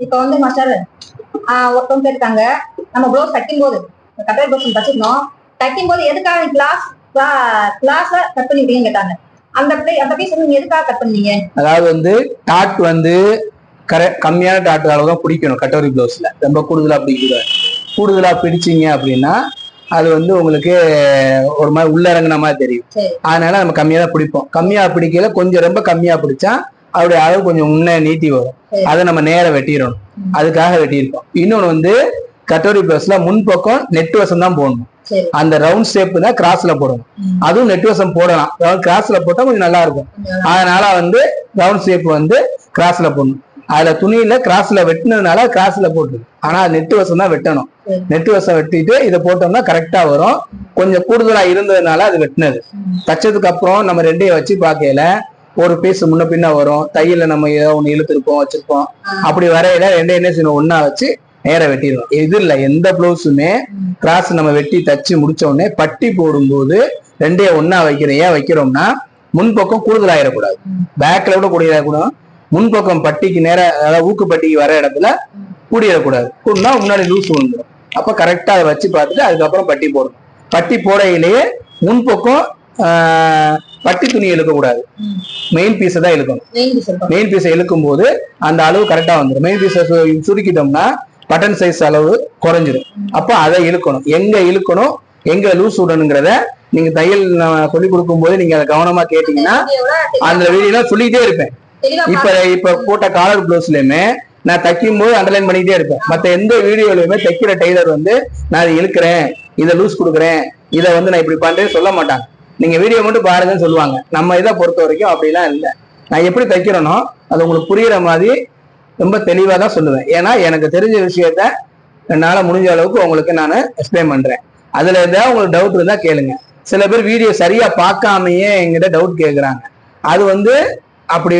இப்போ வந்து மாஸ்டர் ஒருத்தவங்க இருக்காங்க. நம்ம ப்ளவுஸ் தைக்கும் போது கட்டர் ப்ளவுஸ் தச்சிருந்தோம் தைக்கும் போது எதுக்காக கிளாஸ் கிளாஸ கட் பண்ணிட்டீங்கன்னு கேட்டாங்க. அந்த play- அந்த பீஸ் வந்து எதுக்காக கட் பண்ணீங்க? அதாவது வந்து டாட் வந்து கரெ கம்மியான டாட் அளவு தான் பிடிக்கணும் கட்டோரி ப்ளவுஸ்ல ரொம்ப கூடுதலா பிடிக்கூடாது கூடுதலா பிடிச்சீங்க அப்படின்னா அது வந்து உங்களுக்கு ஒரு மாதிரி உள்ள இறங்குன மாதிரி தெரியும். அதனால நம்ம கம்மியா தான் பிடிப்போம். கம்மியா பிடிக்கல கொஞ்சம் ரொம்ப கம்மியா பிடிச்சா அவருடைய அளவு கொஞ்சம் முன்ன நீட்டி வரும். அதை நம்ம நேர வெட்டிடணும். அதுக்காக வெட்டியிருக்கோம். இன்னொன்னு வந்து கட்டோரி ப்ளவுஸ்ல முன்பக்கம் நெட் வசம் தான் போடணும். அந்த ரவுண்ட் ஷேப் தான் கிராஸ்ல போடணும். அதுவும் நெட் வசம் போடலாம். கிராஸ்ல போட்டா கொஞ்சம் நல்லா இருக்கும். அதனால வந்து ரவுண்ட் ஷேப் வந்து கிராஸ்ல போடணும். அதுல துணியில கிராஸ்ல வெட்டினதுனால கிராஸ்ல போட்டுருக்கு ஆனா நெட்டு வசம் தான் வெட்டணும். நெட்டு வசம் வெட்டிட்டு இதை போட்டோம்னா கரெக்டா வரும். கொஞ்சம் கூடுதலா இருந்ததுனால அது வெட்டினது. தச்சதுக்கு அப்புறம் நம்ம ரெண்டையும் வச்சு பார்க்கையில ஒரு பீஸ் முன்ன பின்ன வரும் தையல்ல நம்ம ஏதோ ஒண்ணு இழுத்துருப்போம் வச்சிருப்போம். அப்படி வரையில ரெண்டையும் என்ன செய்யணும் ஒண்ணா வச்சு நேர வெட்டிடுவோம் இது இல்ல எந்த பிளவுஸுமே. கிராஸ் நம்ம வெட்டி தச்சு முடிச்ச உடனே பட்டி போடும்போது ரெண்டையும் ஒண்ணா வைக்கிறோம் ஏன் வைக்கிறோம்னா முன்பக்கம் கூடுதலாயிடக்கூடாது ம். பேக்ல கூட கூடியிடக்கூடாது முன்பக்கம் பட்டிக்கு நேர அதாவது ஊக்கு பட்டிக்கு வர இடத்துல. கூடியிடக்கூடாது கூடனா முன்னாடி லூஸ் விழுந்துடும் அப்ப கரெக்டா அதை வச்சு பார்த்துட்டு அதுக்கப்புறம் பட்டி போடணும் பட்டி போடையிலேயே முன்பக்கம் பட்டி துணி இழுக்கக்கூடாது. மெயின் பீஸை தான் இழுக்கணும் மெயின் பீஸ் இழுக்கும். போது அந்த அளவு கரெக்டா வந்துடும் மெயின் பீஸை சுருக்கிட்டோம்னா பட்டன் சைஸ் அளவு குறைஞ்சிரும். அப்போ அதை இழுக்கணும். எங்க இழுக்கணும்? எங்க லூஸ் விடணுங்கிறத நீங்க தையல் நான் சொல்லி கொடுக்கும் போது நீங்க அதை கவனமா கேட்டீங்கன்னா அந்த வீடியோல சொல்லிட்டே இருப்பேன். இப்ப இப்ப போட்ட காலர் பிளவுஸ்லயுமே நான் தைக்கும் போது அண்டர்லைன் பண்ணிட்டே இருப்பேன். மத்த எந்த வீடியோலயுமே தைக்கிற டெய்லர் வந்து நான் இதை இழுக்கிறேன். இதை லூஸ் கொடுக்குறேன். இதை வந்து நான் இப்படி பண்றேன்னு சொல்ல மாட்டாங்க. நீங்க வீடியோ மட்டும் பாருங்கன்னு சொல்லுவாங்க. நம்ம இதை பொறுத்த வரைக்கும் அப்படிலாம் இல்லை. நான் எப்படி தைக்கிறேனோ அது உங்களுக்கு புரியுற மாதிரி ரொம்ப தெளிவாக தான் சொல்லுவேன். ஏன்னா எனக்கு தெரிஞ்ச விஷயத்த என்னால் முடிஞ்ச அளவுக்கு உங்களுக்கு நான் எக்ஸ்பிளைன் பண்றேன். அதுல ஏதாவது உங்களுக்கு டவுட் இருந்தால் கேளுங்க. சில பேர் வீடியோ சரியா பார்க்காமையே எங்கிட்ட டவுட் கேட்குறாங்க அது வந்து அப்படி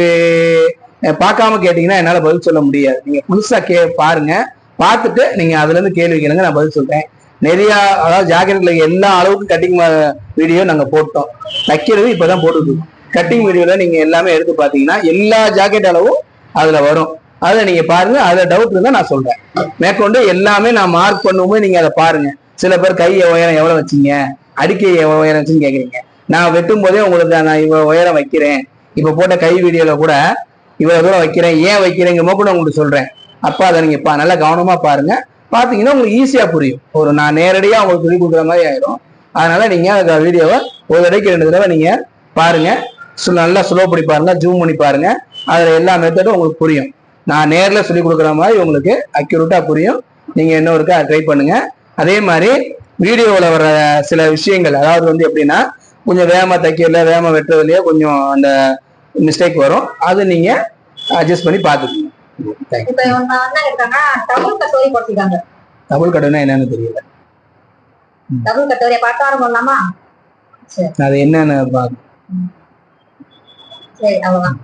பார்க்காம கேட்டீங்கன்னா என்னால் பதில் சொல்ல முடியாது. நீங்க புதுசாக கே பாருங்க. பார்த்துட்டு நீங்க அதுலேருந்து கேள்வி கேளுங்க நான் பதில் சொல்றேன். நிறைய அதாவது ஜாக்கெட்ல எல்லா அளவுக்கு கட்டிங் வீடியோ நாங்க போட்டோம். தைக்கிறது இப்பதான் போட்டுருக்கோம் கட்டிங் வீடியோல நீங்க எல்லாமே எடுத்து பாத்தீங்கன்னா எல்லா ஜாக்கெட் அளவும் அதுல வரும். அதில் நீங்க பாருங்க அதுல டவுட் இருந்தா நான் சொல்றேன். மேற்கொண்டு எல்லாமே நான் மார்க் பண்ணும்போது நீங்க அதை பாருங்க. சில பேர் கை உயரம் எவ்வளவு வச்சீங்க? அடிக்கை எவ்வளோ உயரம் வச்சுன்னு கேக்குறீங்க. நான் வெட்டும் போதே உங்களுக்கு நான் இவ்வளவு உயரம் வைக்கிறேன். இப்ப போட்ட கை வீடியோல கூட இவ்வளவு தூரம் வைக்கிறேன். ஏன் வைக்கிறேங்க கூட உங்களுக்கு சொல்றேன். அப்பா அதை நீங்க பா- நல்லா கவனமா பாருங்க. பார்த்தீங்கன்னா உங்களுக்கு ஈஸியாக புரியும். ஒரு நான் நேரடியாக உங்களுக்கு சொல்லி கொடுக்குற மாதிரி ஆயிரும். அதனால நீங்கள் அந்த வீடியோவை ஒரு தடவைக்கு ரெண்டு தடவை நீங்கள் பாருங்க. ஸோ நல்லா ஸ்லோ பண்ணி பாருங்க ஜூம் பண்ணி பாருங்க. அதில் எல்லா மெத்தடும் உங்களுக்கு புரியும். நான் நேரில் சொல்லி கொடுக்குற மாதிரி உங்களுக்கு அக்யூரேட்டாக புரியும். நீங்க இன்னொருக்கா ட்ரை பண்ணுங்க. அதே மாதிரி வீடியோவில் வர சில விஷயங்கள் அதாவது வந்து எப்படின்னா கொஞ்சம் வேகமாக தைக்கிறதுல வேகமாக வெட்டுறதுலையே கொஞ்சம் அந்த மிஸ்டேக் வரும். அது நீங்கள் அட்ஜஸ்ட் பண்ணி பார்த்துக்கோங்க. இப்ப இவங்க என்ன இருக்காங்க டபுள் கட்டோரி போட்டிருக்காங்க. டபுள் கட்டுனா என்னன்னு தெரியல. டபுள் கட்டோரியை பார்த்து ஆரம்பிக்கலாமா சரி. அது என்னன்னு சரி அவ்வளவுதான்.